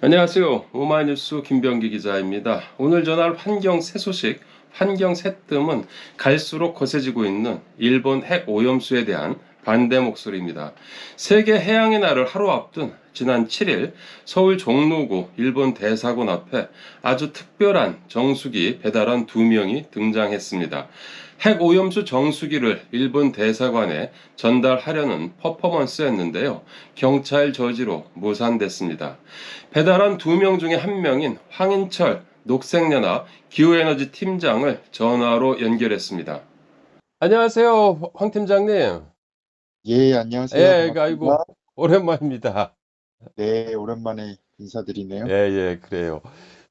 안녕하세요. 오마이뉴스 김병기 기자입니다. 오늘 전할 환경 새 소식, 환경 새 뜸은 갈수록 거세지고 있는 일본 핵 오염수에 대한 반대 목소리입니다. 세계 해양의 날을 하루 앞둔 지난 7일 서울 종로구 일본 대사관 앞에 아주 특별한 정수기 배달원 두 명이 등장했습니다. 핵 오염수 정수기를 일본 대사관에 전달하려는 퍼포먼스였는데요. 경찰 저지로 무산됐습니다. 배달한 두명 중에 한 명인 황인철 녹색연합 기후에너지 팀장을 전화로 연결했습니다. 안녕하세요, 황 팀장님. 예, 안녕하세요. 예, 반갑습니다. 아이고 오랜만입니다. 네, 오랜만에 인사드리네요. 예, 예, 그래요.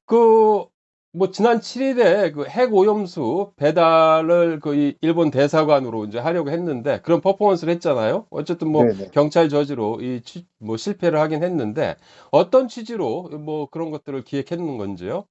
그, 뭐, 지난 7일에 그 핵 오염수 배달을 그 이 일본 대사관으로 이제 하려고 했는데 그런 퍼포먼스를 했잖아요. 어쨌든 뭐 네네. 경찰 저지로 이 취, 뭐 실패를 하긴 했는데 어떤 취지로 뭐 그런 것들을 기획했는 건지요?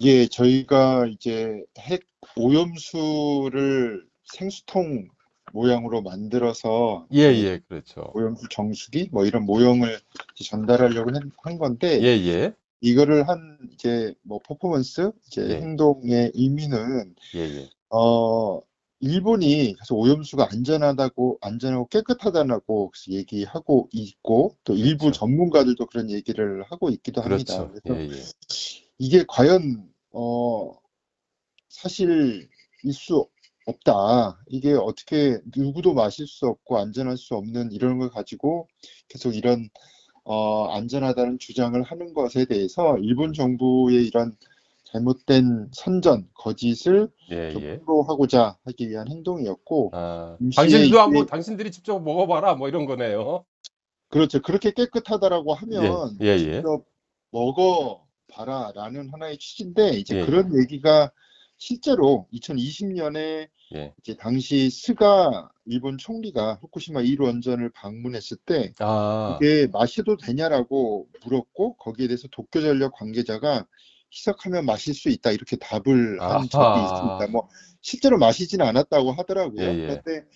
예, 저희가 이제 핵 오염수를 생수통 모양으로 만들어서 예, 이제 예, 그렇죠. 오염수 정수기 뭐 이런 모형을 전달하려고 한, 한 건데 예, 예, 이거를 한 이제 뭐 퍼포먼스 이제 예. 행동의 의미는 예, 예. 어 일본이 그래서 오염수가 안전하다고 안전하고 깨끗하다고 얘기하고 있고 또 일부 그렇죠. 전문가들도 그런 얘기를 하고 있기도 합니다. 그렇죠. 그래서 예, 예. 이게 과연 어 사실 일 수 없다. 이게 어떻게 누구도 마실 수 없고 안전할 수 없는 이런 걸 가지고 계속 이런 어 안전하다는 주장을 하는 것에 대해서 일본 정부의 이런 잘못된 선전, 거짓을 예, 좀 예. 홍보하고자 하기 위한 행동이었고 아, 당신도 한번 당신들이 직접 먹어봐라 뭐 이런 거네요. 그렇죠. 그렇게 깨끗하다고 예, 하면 예, 예. 직접 먹어봐라라는 하나의 취지인데 이제 예, 그런 얘기가 실제로 2020년에 예. 이제 당시 스가 일본 총리가 후쿠시마 1 원전을 방문했을 때 아, 이게 마셔도 되냐라고 물었고 거기에 대해서 도쿄전력 관계자가 희석하면 마실 수 있다 이렇게 답을 한 적이 아하. 있습니다. 뭐 실제로 마시지는 않았다고 하더라고요. 예, 예. 그런데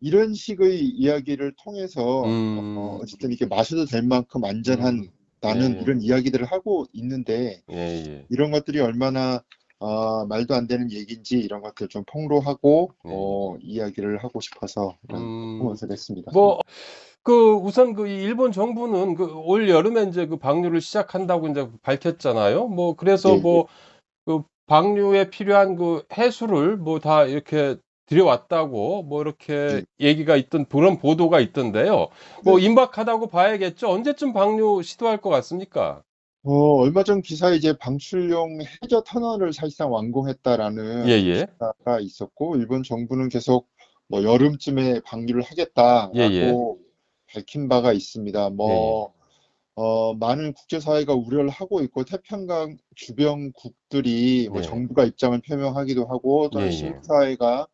이런 식의 이야기를 통해서 음. 어, 어쨌든 이게 마셔도 될 만큼 안전한 나는 예, 예. 이런 이야기들을 하고 있는데 예, 예. 이런 것들이 얼마나 어, 말도 안 되는 얘기인지 이런 것들 좀 폭로하고 네. 어, 이야기를 하고 싶어서 이런 음, 퍼포먼스를 했습니다. 뭐, 그, 우선 그, 이 일본 정부는 그, 올 여름에 이제 그 방류를 시작한다고 이제 밝혔잖아요. 뭐, 그래서 예, 예. 뭐, 그, 방류에 필요한 그 해수를 뭐 다 이렇게 들여왔다고 뭐 이렇게 얘기가 있던 그런 보도가 있던데요. 뭐, 네. 임박하다고 봐야겠죠. 언제쯤 방류 시도할 것 같습니까? 어, 얼마 전 기사에 이제 방출용 해저 터널을 사실상 완공했다라는 예, 예. 기사가 있었고 일본 정부는 계속 뭐 여름쯤에 방류를 하겠다라고 예, 예. 밝힌 바가 있습니다. 뭐 어, 많은 국제사회가 우려를 하고 있고 태평양 주변국들이 뭐 네. 정부가 입장을 표명하기도 하고 또는 예, 예. 시민사회가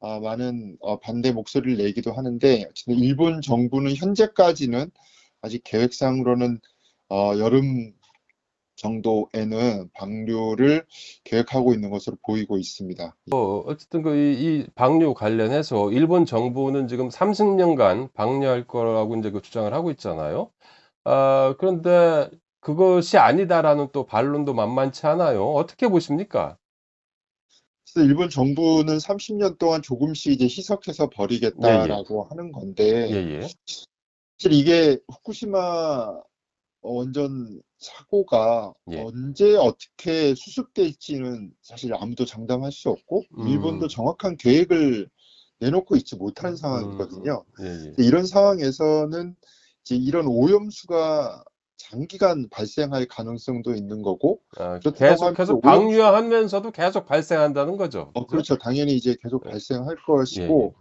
아, 많은 어, 반대 목소리를 내기도 하는데 어쨌든 일본 정부는 현재까지는 아직 계획상으로는 어, 여름 정도에는 방류를 계획하고 있는 것으로 보이고 있습니다. 어, 어쨌든 그 이, 이 방류 관련해서 일본 정부는 지금 30년간 방류할 거라고 이제 그 주장을 하고 있잖아요. 아, 그런데 그것이 아니다라는 또 반론도 만만치 않아요. 어떻게 보십니까? 그래서 일본 정부는 30년 동안 조금씩 이제 희석해서 버리겠다라고 하는 건데 예, 예. 사실 이게 후쿠시마 원전 사고가 예. 언제 어떻게 수습될지는 사실 아무도 장담할 수 없고 음. 일본도 정확한 계획을 내놓고 있지 못한 상황이거든요. 예, 예. 근데 이런 상황에서는 이제 이런 오염수가 장기간 발생할 가능성도 있는 거고, 아, 하면 또 방류하면서도 계속 발생한다는 거죠. 어, 그렇죠. 당연히 이제 계속 네. 발생할 것이고,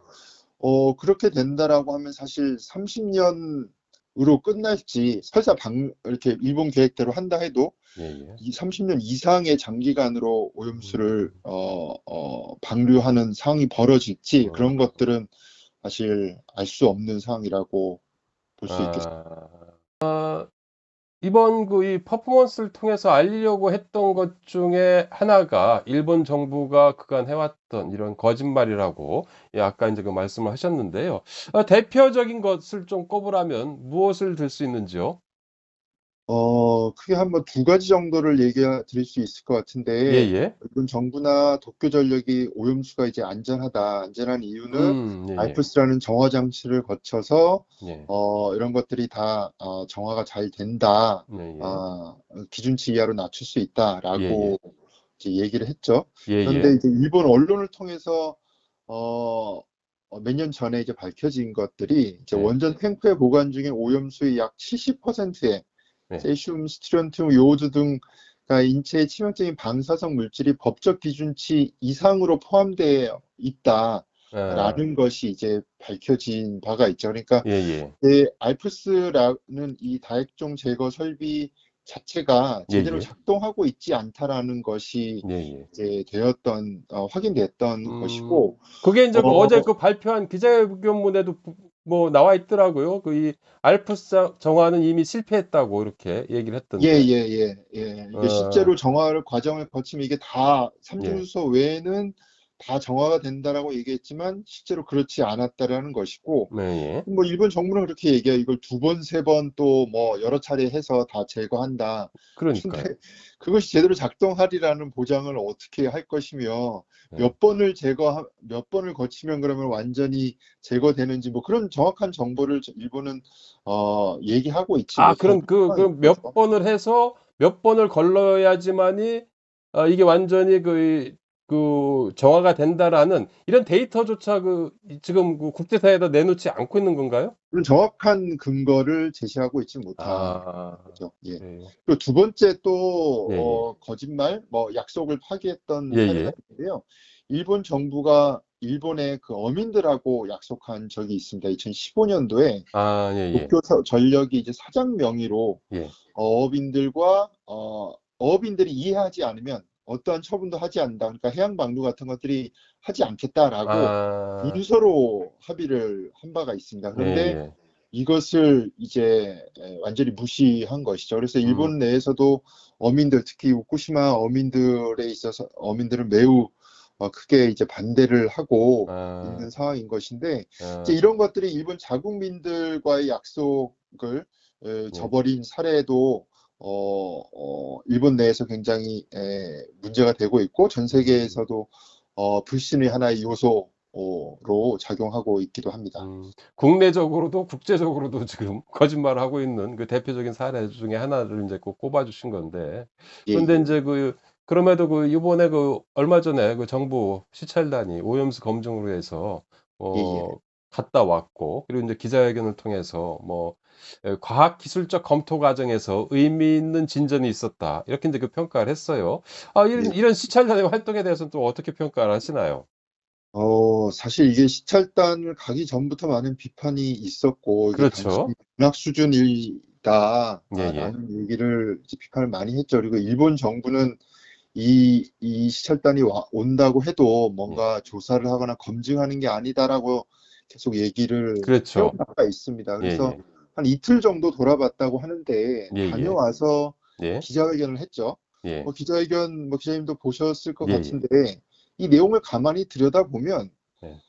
어, 그렇게 된다라고 하면 사실 30년 으로 끝날지, 설사 방, 이렇게 일본 계획대로 한다 해도 예, 예. 이 30년 이상의 장기간으로 오염수를 음. 어, 어, 방류하는 상황이 벌어질지 어. 그런 것들은 사실 알 수 없는 상황이라고 볼수 있겠습니다. 아, 아, 이번 그 이 퍼포먼스를 통해서 알리려고 했던 것 중에 하나가 일본 정부가 그간 해왔던 이런 거짓말이라고 예, 아까 이제 그 말씀을 하셨는데요. 아, 대표적인 것을 좀 꼽으라면 무엇을 들 수 있는지요? 어, 크게 한번 두 가지 정도를 얘기해 드릴 수 있을 것 같은데, 예예. 이번 정부나 도쿄 전력이 오염수가 이제 안전하다. 안전한 이유는 음, 예예. 아이프스라는 정화 장치를 거쳐서 예. 어, 이런 것들이 다 어, 정화가 잘 된다. 예 예. 아, 기준치 이하로 낮출 수 있다라고 예, 이제 얘기를 했죠. 예 예. 그런데 이제 일본 언론을 통해서 어, 몇 년 전에 이제 밝혀진 것들이 이제 네. 원전 탱크에 보관 중인 오염수의 약 70%의 네. 세슘, 스트론튬, 요오드 등 그러니까 인체에 치명적인 방사성 물질이 법적 기준치 이상으로 포함되어 있다라는 아, 것이 이제 밝혀진 바가 있죠. 그러니까 예예. 이 알프스라는 이 다액종 제거 설비 자체가 제대로 예, 예. 작동하고 있지 않다라는 것이 예예. 이제 되었던 어, 확인됐던 음. 것이고 그게 이제 그 어. 어제 그 발표한 기자회견문에도 부- 뭐 나와 있더라고요. 그 이 알프스 정화는 이미 실패했다고 이렇게 얘기를 했던데. 예, 예, 예, 예. 이게 어. 실제로 정화를 과정을 거치면 이게 다 예. 삼중수소 외에는 다 정화가 된다라고 얘기했지만 실제로 그렇지 않았다라는 것이고 네, 예. 뭐 일본 정부는 그렇게 얘기해요. 이걸 두 번, 세 번 또 뭐 여러 차례 해서 다 제거한다. 그러니까요. 근데 그것이 제대로 작동하리라는 보장을 어떻게 할 것이며 네. 몇 번을 제거 몇 번을 거치면 그러면 완전히 제거되는지 뭐 그런 정확한 정보를 저- 일본은 어 얘기하고 있지 아, 그럼 그, 그 상황인 몇 거죠. 번을 해서 몇 번을 걸러야지만이 어, 이게 완전히 그, 그 정화가 된다라는 이런 데이터조차 그 지금 그 국제사회에다 내놓지 않고 있는 건가요? 정확한 근거를 제시하고 있지 못한 아, 거죠. 예. 네. 그리고 두 번째 또 예, 예. 어, 거짓말, 뭐 약속을 파기했던 예, 사례가 예. 있는데요. 일본 정부가 일본의 그 어민들하고 약속한 적이 있습니다. 2015년도에 아, 예, 예. 도쿄 서- 전력이 이제 사장 명의로 예. 어업인들과 어, 어업인들이 이해하지 않으면 어떠한 처분도 하지 않는다. 그러니까 해양 방류 같은 것들이 하지 않겠다라고 아, 문서로 합의를 한 바가 있습니다. 그런데 예, 예. 이것을 이제 에, 완전히 무시한 것이죠. 그래서 음. 일본 내에서도 어민들, 특히 후쿠시마 어민들에 있어서 어민들은 매우 어, 크게 이제 반대를 하고 아, 있는 상황인 것인데 아, 이제 이런 것들이 일본 자국민들과의 약속을 에, 저버린 사례도 어, 어, 일본 내에서 굉장히 에, 문제가 되고 있고 전 세계에서도 어, 불신의 하나의 요소로 작용하고 있기도 합니다. 음, 국내적으로도 국제적으로도 지금 거짓말을 하고 있는 그 대표적인 사례 중에 하나를 이제 꼭 꼽아주신 건데. 예, 근데 예. 이제 그 그럼에도 그 이번에 그 얼마 전에 그 정부 시찰단이 오염수 검증으로 해서 어 예, 예. 갔다 왔고 그리고 이제 기자회견을 통해서 뭐 에, 과학 기술적 검토 과정에서 의미 있는 진전이 있었다 이렇게 이제 그 평가를 했어요. 아 이런 예. 이런 시찰단의 활동에 대해서는 또 어떻게 평가를 하시나요? 어, 사실 이게 시찰단을 가기 전부터 많은 비판이 있었고, 그렇죠. 문학 수준이다, 예, 아, 예. 라는 얘기를 비판을 많이 했죠. 그리고 일본 정부는 이, 이 시찰단이 와, 온다고 해도 뭔가 조사를 하거나 검증하는 게 아니다라고 계속 얘기를 그렇죠. 해온 바가 있습니다. 예, 그래서 예. 한 이틀 정도 돌아봤다고 하는데, 예, 예. 다녀와서 예. 기자회견을 했죠. 예. 뭐 기자회견 뭐 기자님도 보셨을 것 예, 예. 같은데 이 내용을 가만히 들여다보면 네.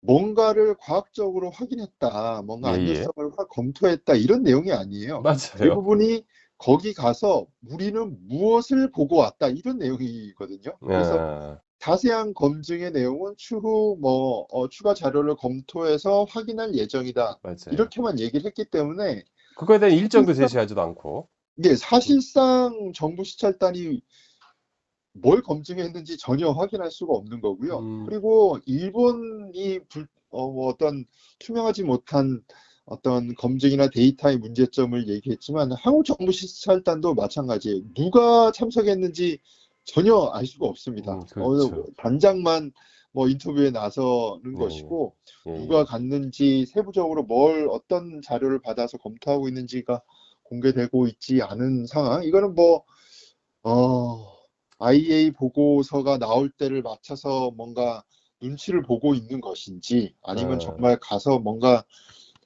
뭔가를 과학적으로 확인했다, 뭔가. 안전성을 확 검토했다 이런 내용이 아니에요. 맞아요. 대부분이 거기 가서 우리는 무엇을 보고 왔다 이런 내용이거든요. 그래서 아, 자세한 검증의 내용은 추후 뭐 어, 추가 자료를 검토해서 확인할 예정이다 맞아요. 이렇게만 얘기를 했기 때문에 그거에 대한 일정도 사실상- 제시하지도 않고. 이게 사실상 정부 시찰단이 뭘 검증했는지 전혀 확인할 수가 없는 거고요. 음. 그리고 일본이 불, 어, 뭐 어떤 투명하지 못한 어떤 검증이나 데이터의 문제점을 얘기했지만 한국 정부 시찰단도 마찬가지예요. 누가 참석했는지 전혀 알 수가 없습니다. 음, 그렇죠. 어느 단장만 뭐 인터뷰에 나서는 예, 것이고 예, 예. 누가 갔는지 세부적으로 뭘 어떤 자료를 받아서 검토하고 있는지가 공개되고 있지 않은 상황. 이거는 뭐, 어, IA 보고서가 나올 때를 맞춰서 뭔가 눈치를 보고 있는 것인지 아니면 어. 정말 가서 뭔가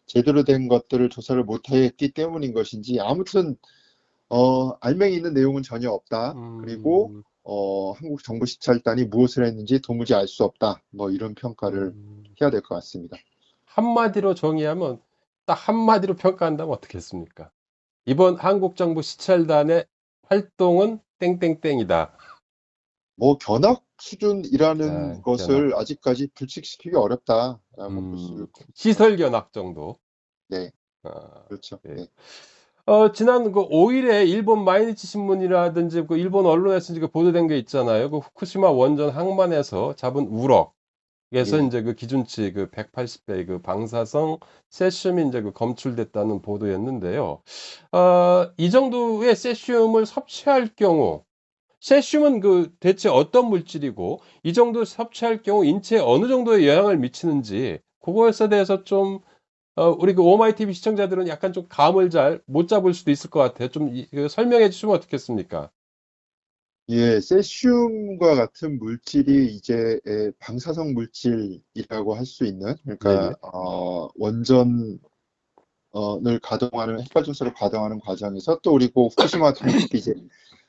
제대로 된 것들을 조사를 못했기 때문인 것인지 아무튼 어, 알맹이 있는 내용은 전혀 없다. 그리고 음, 어, 한국 정부 시찰단이 무엇을 했는지 도무지 알 수 없다. 뭐 이런 평가를 음, 해야 될 것 같습니다. 한마디로 정의하면 딱 한마디로 평가한다면 어떻겠습니까? 이번 한국 정부 시찰단의 활동은 땡땡땡이다. 뭐 견학 수준이라는 아, 것을 아직까지 불식시키기 수 음. 시설 견학 정도. 네, 아, 그렇죠. 네. 네. 어, 지난 그 5일에 일본 마이니치 신문이라든지 그 일본 언론에서 이제 보도된 게 있잖아요. 그 후쿠시마 원전 항만에서 잡은 우럭 에서 예. 이제 그 기준치 그 180배 그 방사성 세슘이 이제 그 검출됐다는 보도였는데요. 어, 이 정도의 세슘을 섭취할 경우 세슘은 그 대체 어떤 물질이고 이 정도 섭취할 경우 인체에 어느 정도의 영향을 미치는지 그거에 대해서 좀 어, 우리 그 오마이 TV 시청자들은 약간 좀 감을 잘 못 잡을 수도 있을 것 같아요. 좀 이- 그 설명해 주시면 어떻겠습니까? 예, 세슘과 같은 물질이 이제 에, 방사성 물질이라고 할 수 있는, 그러니까 네네. 어, 원전 을 가동하는 핵발전소를 가동하는 과정에서 또 그리고 후쿠시마 같은 경우 이제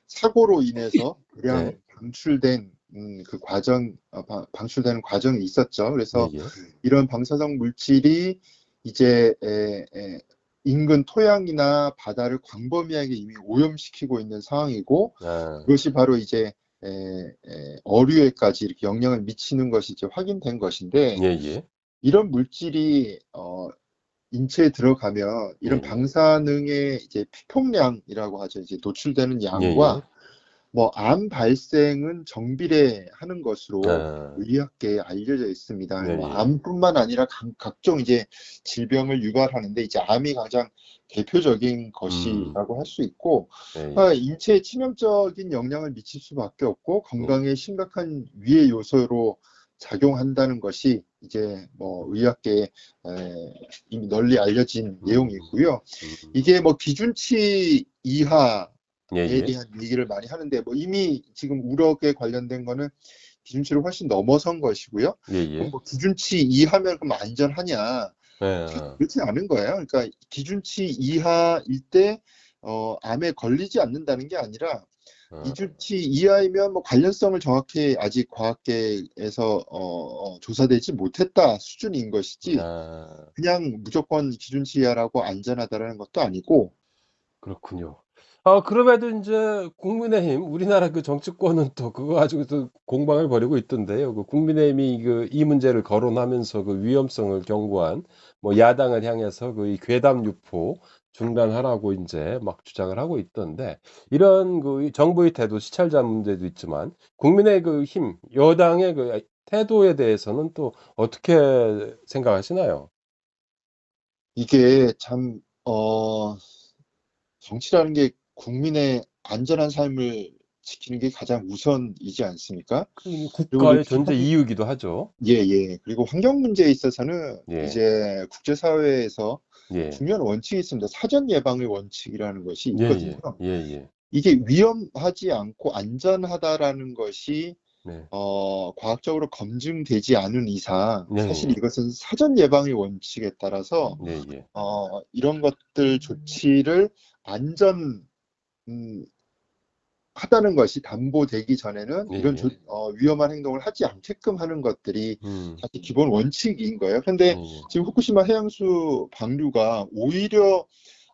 사고로 인해서 대량 네. 방출된 음, 그 과정, 어, 방- 방출되는 과정이 있었죠. 그래서 예, 예. 이런 방사성 물질이 이제 에, 에, 인근 토양이나 바다를 광범위하게 이미 오염시키고 있는 상황이고 아, 그것이 바로 이제 에, 에, 어류에까지 이렇게 영향을 미치는 것이 이제 확인된 것인데 예, 예. 이런 물질이 어, 인체에 들어가면 이런 예, 예. 방사능의 이제 피폭량이라고 하죠. 이제 노출되는 예, 양과 예. 뭐 암 발생은 정비례 하는 것으로 아, 의학계에 알려져 있습니다. 네, 뭐 예. 암뿐만 아니라 각, 각종 이제 질병을 유발하는데 이제 암이 가장 대표적인 음, 것이라고 할수 있고 예, 예. 아, 인체에 치명적인 영향을 미칠 수밖에 없고 예. 건강에 심각한 위해 요소로 작용한다는 것이 이제 뭐 의학계에 에, 이미 널리 알려진 음, 내용이고요. 음, 이게 뭐 기준치 이하에 예, 예. 대한 얘기를 많이 하는데 뭐 이미 지금 우럭에 관련된 거는 기준치를 훨씬 넘어선 것이고요. 예, 예. 뭐 기준치 이하면 그럼 안전하냐? 예, 그렇지 않은 거예요. 그러니까 기준치 이하일 때 어, 암에 걸리지 않는다는 게 아니라 어, 기준치 이하이면 뭐 관련성을 정확히 아직 과학계에서 어, 어, 조사되지 못했다 수준인 것이지 아, 그냥 무조건 기준치 이하라고 안전하다라는 것도 아니고 그렇군요. 아, 그럼에도 이제 국민의힘, 우리나라 그 정치권은 또 그거 가지고 또 공방을 벌이고 있던데요. 그 국민의힘이 그 이 문제를 거론하면서 그 위험성을 경고한 뭐 야당을 향해서 그 이 괴담 유포 중단하라고 이제 막 주장을 하고 있던데 이런 그 정부의 태도, 시찰자 문제도 있지만 국민의 그 힘, 여당의 그 태도에 대해서는 또 어떻게 생각하시나요? 이게 참 어, 정치라는 게 국민의 안전한 삶을 지키는 게 가장 우선이지 않습니까? 그 국가의 존재 환- 이유이기도 하죠. 예, 예. 그리고 환경 문제에 있어서는 예. 이제 국제사회에서 예. 중요한 원칙이 있습니다. 사전 예방의 원칙이라는 것이 예, 있거든요. 예, 예, 예. 이게 위험하지 않고 안전하다라는 것이 네. 어, 과학적으로 검증되지 않은 이상 네, 사실 예. 이것은 사전 예방의 원칙에 따라서 네, 예. 어, 이런 것들 조치를 안전 음, 하다는 것이 담보되기 전에는 예, 이런 예. 조- 어, 위험한 행동을 하지 않게끔 하는 것들이 음, 사실 기본 원칙인 거예요. 근데 예, 예. 지금 후쿠시마 해양수 방류가 오히려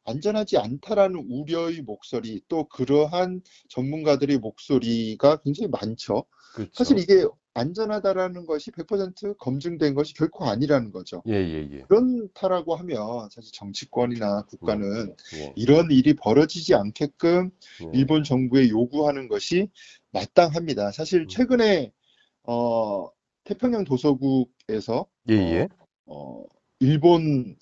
안전하지 않다라는 우려의 목소리, 또 그러한 전문가들의 목소리가 굉장히 많죠. 사실 그렇죠. 이게 안전하다라는 것이 100% 검증된 것이 결코 아니라는 거죠. 예, 예, 예. 그렇다라고 하면 사실 정치권이나 국가는 예, 이런 일이 벌어지지 않게끔 예. 일본 정부에 요구하는 것이 마땅합니다. 사실 음. 최근에 어, 태평양 도서국에서 예, 예. 어, 일본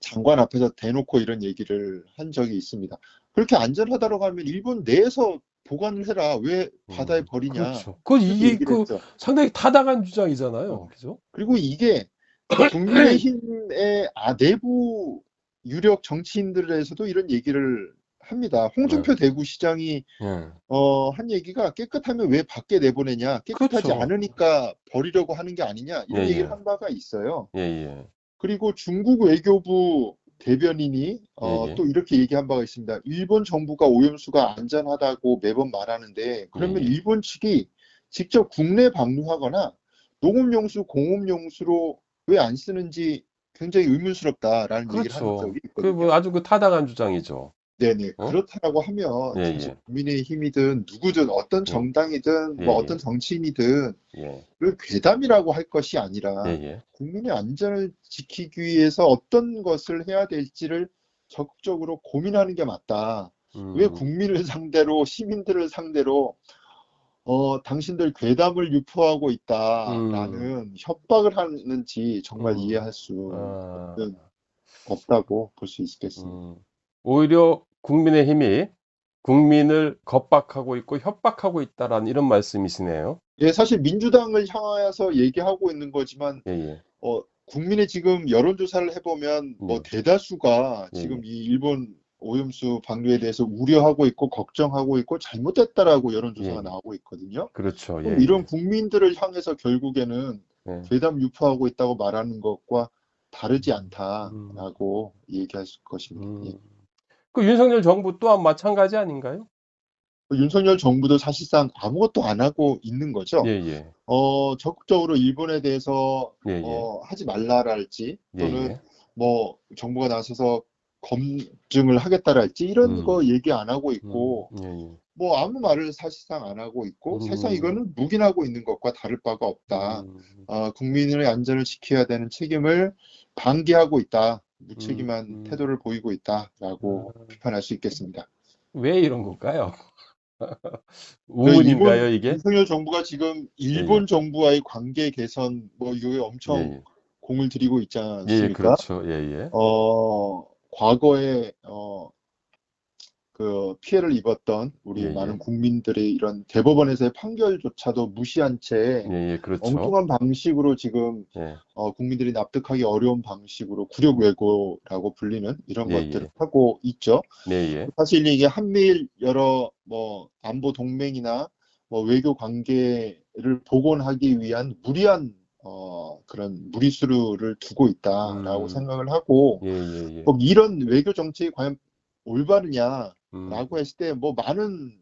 장관 앞에서 대놓고 이런 얘기를 한 적이 있습니다. 그렇게 안전하다고 하면 일본 내에서 보관을 해라. 왜 바다에 음, 버리냐. 그렇죠. 그 이렇게 이게 얘기를 그 했죠. 상당히 타당한 주장이잖아요. 어. 그죠? 그리고 이게 국민의힘의 아, 내부 유력 정치인들에서도 이런 얘기를 합니다. 홍준표 네. 대구시장이 예. 어, 한 얘기가 깨끗하면 왜 밖에 내보내냐? 깨끗하지 그렇죠. 않으니까 버리려고 하는 게 아니냐? 이런 예, 얘기를 예. 한 바가 있어요. 예, 예. 그리고 중국 외교부 대변인이 어. 또 이렇게 얘기한 바가 있습니다. 일본 정부가 오염수가 안전하다고 매번 말하는데 그러면 예, 예. 일본 측이 직접 국내 방류하거나 농업용수, 공업용수로 왜 안 쓰는지 굉장히 의문스럽다라는 얘기를 한 그렇죠. 적이 그 있거든요. 뭐 아주 그 타당한 주장이죠. 네네. 어? 그렇다라고 하면 예, 사실 예. 국민의힘이든 누구든 어떤 예. 정당이든 예, 뭐 예. 어떤 정치인이든 예, 그 괴담이라고 할 것이 아니라 예, 예. 국민의 안전을 지키기 위해서 어떤 것을 해야 될지를 적극적으로 고민하는 게 맞다. 왜 음, 국민을 상대로 시민들을 상대로 어, 당신들 괴담을 유포하고 있다라는 협박을 하는지 정말 음. 이해할 수 아, 없다고 볼 수 있겠습니다. 음. 오히려 국민의힘이 국민을 겁박하고 있고 협박하고 있다라는 이런 말씀이시네요. 예, 사실 민주당을 향하여서 얘기하고 있는 거지만 예, 예. 어, 국민의 지금 여론조사를 해보면 뭐 음. 대다수가 예, 지금 이 일본 오염수 방류에 대해서 우려하고 있고 걱정하고 있고 잘못됐다라고 여론조사가 예. 나오고 있거든요. 그렇죠. 예, 이런 예. 국민들을 향해서 결국에는 예. 괴담 유포하고 있다고 말하는 것과 다르지 음. 않다라고 얘기할 것입니다. 음. 예. 그 윤석열 정부 또한 마찬가지 아닌가요? 그 윤석열 정부도 사실상 아무것도 안 하고 있는 거죠. 예, 예. 어, 적극적으로 일본에 대해서 예, 예. 어, 하지 말라랄지 예, 또는 예. 뭐 정부가 나서서 검증을 하겠다랄지 이런 음. 거 얘기 안 하고 있고 음. 뭐 아무 말을 사실상 안 하고 있고 음. 사실상 이거는 묵인하고 있는 것과 다를 바가 없다. 음, 어, 국민의 안전을 지켜야 되는 책임을 방기하고 있다. 무책임한 음. 태도를 보이고 있다라고 아. 비판할 수 있겠습니다. 왜 이런 걸까요? 그 우문인가요, 이게? 윤석열 정부가 지금 일본 정부와의 관계 개선 뭐 이거에 엄청 예, 공을 들이고 있지 예. 예, 예, 않습니까? 그렇죠. 예, 예. 어, 과거에 어, 그 피해를 입었던 우리 예, 예. 많은 국민들의 이런 대법원에서의 판결조차도 무시한 채 예, 예, 그렇죠. 엉뚱한 방식으로 지금 예, 어, 국민들이 납득하기 어려운 방식으로 굴욕 외고라고 불리는 이런 예, 것들을 예. 하고 있죠. 예, 예. 사실 이게 한미일 여러 뭐 안보 동맹이나 뭐 외교 관계를 복원하기 위한 무리한 어, 그런 무리수를 두고 있다라고 음. 생각을 하고 예, 예, 예. 뭐 이런 외교 정책이 과연 올바르냐라고 음, 했을 때 뭐 많은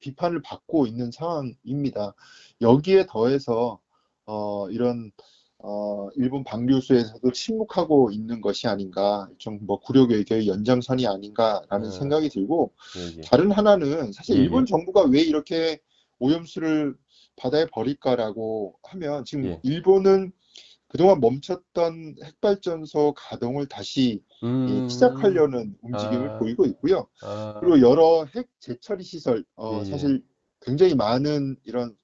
비판을 받고 있는 상황입니다. 여기에 더해서 어, 이런 어, 일본 방류수에서도 침묵하고 있는 것이 아닌가, 좀뭐 굴욕 외교의 연장선이 아닌가라는 음. 생각이 들고 예, 예. 다른 하나는 사실 예, 예. 일본 정부가 왜 이렇게 오염수를 바다에 버릴까라고 하면 지금 예. 일본은 그동안 멈췄던 핵발전소 가동을 다시 예, 음, 시작하려는 움직임을 아. 보이고 있고요. 아, 그리고 여러 핵 재처리 시설, 어, 예, 예. 사실 굉장히 많은 이런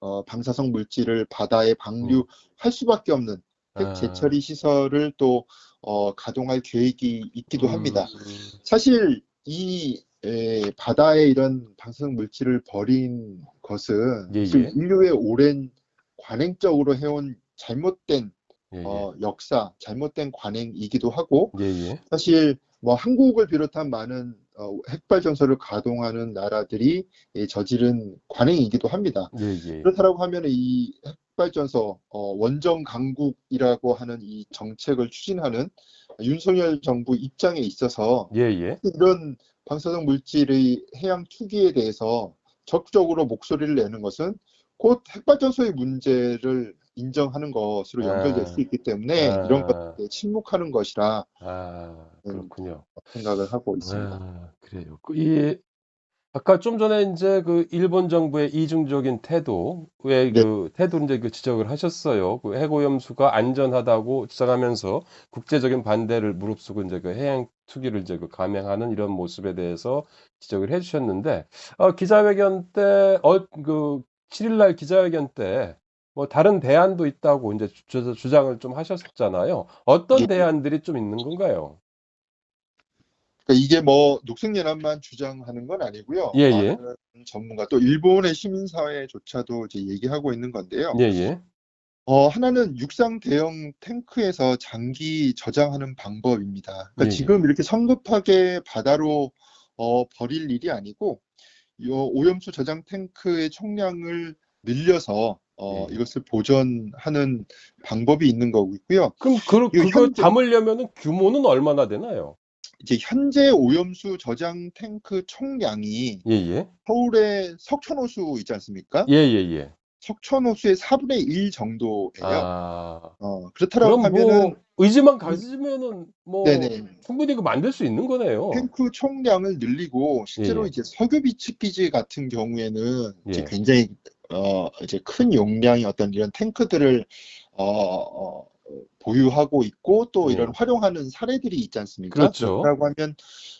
어, 방사성 물질을 바다에 방류할 수밖에 없는 핵 아. 재처리 시설을 또 어, 가동할 계획이 있기도 음, 합니다. 음, 사실 이 에, 바다에 이런 방사성 물질을 버린 것은 예, 예. 인류의 오랜 관행적으로 해온 잘못된 예, 예. 어, 역사, 잘못된 관행이기도 하고 예, 예. 사실 뭐 한국을 비롯한 많은 어, 핵발전소를 가동하는 나라들이 예, 저지른 관행이기도 합니다. 예, 예. 그렇다고 하면 이 핵발전소 어, 원정 강국이라고 하는 이 정책을 추진하는 윤석열 정부 입장에 있어서 예, 예. 이런 방사성 물질의 해양 투기에 대해서 적극적으로 목소리를 내는 것은 곧 핵발전소의 문제를 인정하는 것으로 연결될 아. 수 있기 때문에 아. 이런 것에 침묵하는 것이라 아, 그렇군요. 생각을 하고 있습니다. 아, 그래요. 그 이, 아까 좀 전에 이제 그 일본 정부의 이중적인 태도의 네. 그 태도 이제 그 지적을 하셨어요. 그 해고염수가 안전하다고 주장하면서 국제적인 반대를 무릅쓰고 이제 그 해양 투기를 이제 그 감행하는 이런 모습에 대해서 지적을 해주셨는데, 어, 기자회견 때, 어, 그 7일날 기자회견 때 뭐 다른 대안도 있다고 이제 주, 주장을 좀 하셨잖아요. 어떤 예. 대안들이 좀 있는 건가요? 그러니까 이게 뭐 녹색연합만 주장하는 건 아니고요. 예, 예. 많은 전문가 또 일본의 시민사회조차도 이제 얘기하고 있는 건데요. 예, 예. 어, 하나는 육상 대형 탱크에서 장기 저장하는 방법입니다. 그러니까 예, 예. 지금 이렇게 성급하게 바다로 어, 버릴 일이 아니고 이 오염수 저장 탱크의 총량을 늘려서 어, 예. 이것을 보존하는 방법이 있는 거고 있고요. 그럼 그, 현재- 담으려면은 규모는 얼마나 되나요? 이제 현재 오염수 저장 탱크 총량이 예, 예. 서울의 석촌호수 있지 않습니까? 예, 예, 예. 석촌호수의 4분의 1 정도예요. 아, 어, 그렇다라고 그럼 하면은 뭐 의지만 가지면은 뭐 네네. 충분히 그 만들 수 있는 거네요. 탱크 총량을 늘리고 실제로 예, 예. 이제 석유 비축 기지 같은 경우에는 이제 예. 굉장히 어 이제 큰 용량의 어떤 이런 탱크들을 어, 어, 보유하고 있고 또 이런 음. 활용하는 사례들이 있지 않습니까? 그렇죠. 그렇다고 하면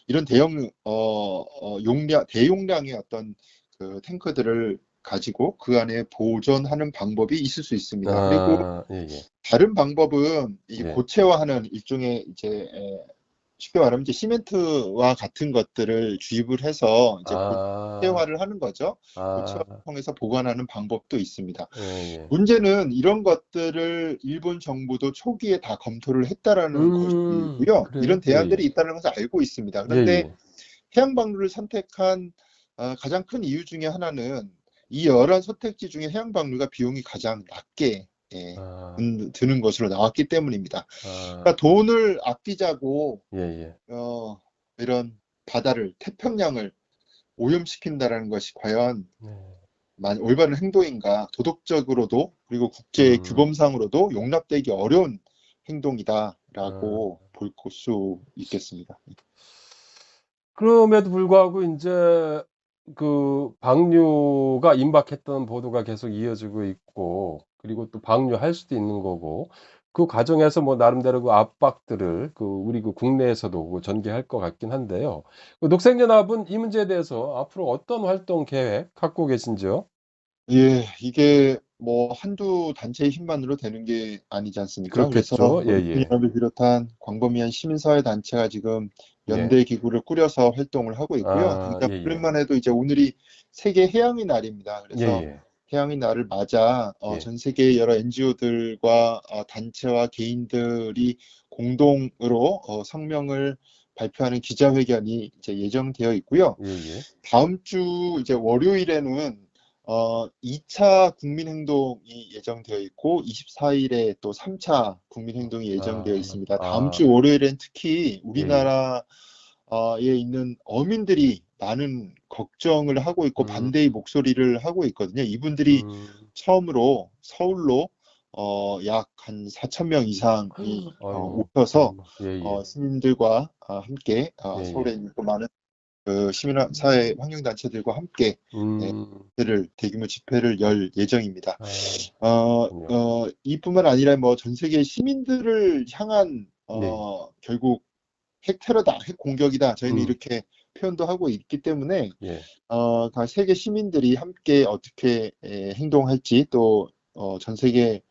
이런 대형 어, 어 용량 대용량의 어떤 그 탱크들을 가지고 그 안에 보존하는 방법이 있을 수 있습니다. 그리고 아, 예, 예. 다른 방법은 이 예. 고체화하는 일종의 이제 에, 쉽게 말하면 이제 시멘트와 같은 것들을 주입을 해서 이제 아, 고체화를 하는 거죠. 아, 고체화를 통해서 보관하는 방법도 있습니다. 예, 예. 문제는 이런 것들을 일본 정부도 초기에 다 검토를 했다라는 음, 것이고요. 그래요? 이런 대안들이 예, 예. 있다는 것을 알고 있습니다. 예, 그런데 예. 해양 방류를 선택한 어, 가장 큰 이유 중에 하나는 이 여러 선택지 중에 해양 방류가 비용이 가장 낮게 예, 아, 든- 드는 것으로 나왔기 때문입니다. 아, 그러니까 돈을 아끼자고 예, 예. 어, 이런 바다를 태평양을 오염시킨다라는 것이 과연 네. 만- 올바른 행동인가 도덕적으로도 그리고 국제 음. 규범상으로도 용납되기 어려운 아. 행동이다라고 볼수 있겠습니다. 그럼에도 불구하고 이제 그 방류가 임박했던 보도가 계속 이어지고 있고 그리고 또 방류할 수도 있는 거고 그 과정에서 뭐 나름대로 그 압박들을 그 우리 그 국내에서도 그 전개할 것 같긴 한데요. 그 녹색연합은 이 문제에 대해서 앞으로 어떤 활동 계획 갖고 계신지요? 예, 이게 뭐 한두 단체의 힘만으로 되는 게 아니지 않습니까? 그래서 그렇겠죠. 예, 예. 국민연합을 비롯한 광범위한 시민사회 단체가 지금 예. 연대 기구를 꾸려서 활동을 하고 있고요. 아, 그러니까 예, 예. 그럴만 해도 이제 오늘이 세계 해양의 날입니다. 예, 그래서 예. 해양의 날을 맞아 어, 예. 전 세계 여러 NGO들과 단체와 개인들이 공동으로 어, 성명을 발표하는 기자회견이 이제 예정되어 있고요. 예, 예. 다음 주 이제 월요일에는 어, 2차 국민행동이 예정되어 있고 24일에 또 3차 국민행동이 예정되어 아, 있습니다. 다음 아. 주 월요일엔 특히 예. 우리나라에 있는 어민들이 많은 걱정을 하고 있고 음. 반대의 목소리를 하고 있거든요. 이분들이 음, 처음으로 서울로 어, 약 한 4천 명 이상이 어, 오셔서 예, 예. 어, 시민들과 어, 함께 어, 예, 예. 서울에 있는 또 많은 그 시민사회 환경단체들과 함께 음, 집회를 대규모 집회를 열 예정입니다. 아, 어. 어, 이뿐만 아니라 뭐 전 세계 시민들을 향한 어, 네. 결국 핵 테러다, 핵 공격이다. 저희는 음. 이렇게 표현도 하고 있기 때문에 예. 어, 다 세계 시민들이 함께 어떻게 에, 행동할지 또 어, 전 세계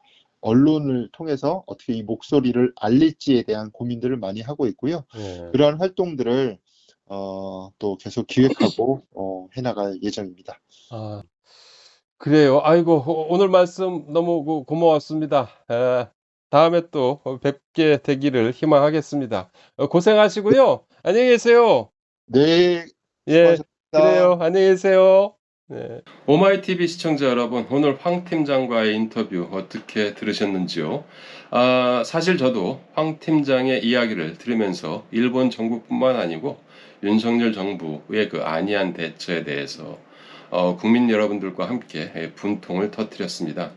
언론을 통해서 어떻게 이 목소리를 알릴지에 대한 고민들을 많이 하고 있고요. 예. 그러한 활동들을 어, 또 계속 기획하고 어, 해나갈 예정입니다. 아, 그래요. 아이고, 오- 오늘 말씀 너무 고- 고마웠습니다. 에, 다음에 또 뵙게 되기를 희망하겠습니다. 어, 고생하시고요. 안녕히 계세요. 네, 예. 그래요. 안녕히 계세요. 네. 오마이TV 시청자 여러분, 오늘 황 팀장과의 인터뷰 어떻게 들으셨는지요? 아, 사실 저도 황 팀장의 이야기를 들으면서 일본 정부뿐만 아니고 윤석열 정부의 그 안이한 대처에 대해서 어, 국민 여러분들과 함께 예, 분통을 터뜨렸습니다.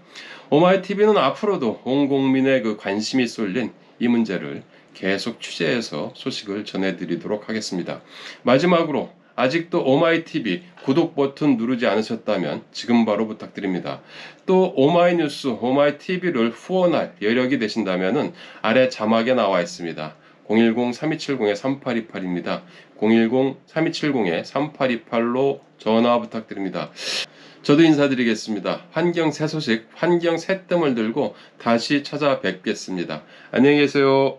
오마이TV는 앞으로도 온 국민의 그 관심이 쏠린 이 문제를 계속 취재해서 소식을 전해드리도록 하겠습니다. 마지막으로 아직도 오마이TV 구독 버튼 누르지 않으셨다면 지금 바로 부탁드립니다. 또 오마이뉴스, 오마이TV를 후원할 여력이 되신다면 아래 자막에 나와 있습니다. 010-3270-3828입니다. 010-3270-3828로 전화 부탁드립니다. 저도 인사드리겠습니다. 환경 새 소식, 환경 새 뜸을 들고 다시 찾아뵙겠습니다. 안녕히 계세요.